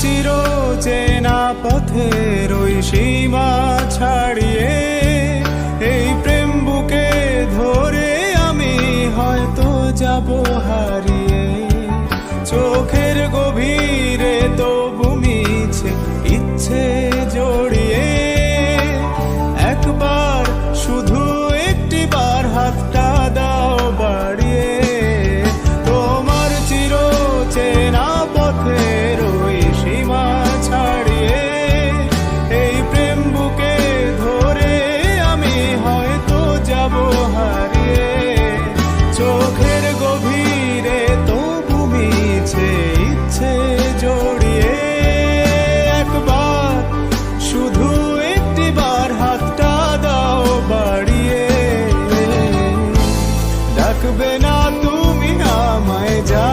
চির চেনা পথের ওই সীমা ছাড়িয়ে, এই প্রেম বুকে ধরে আমি হয়তো যাব হারিয়ে। চোখের গভীর না তুমি আমায় যা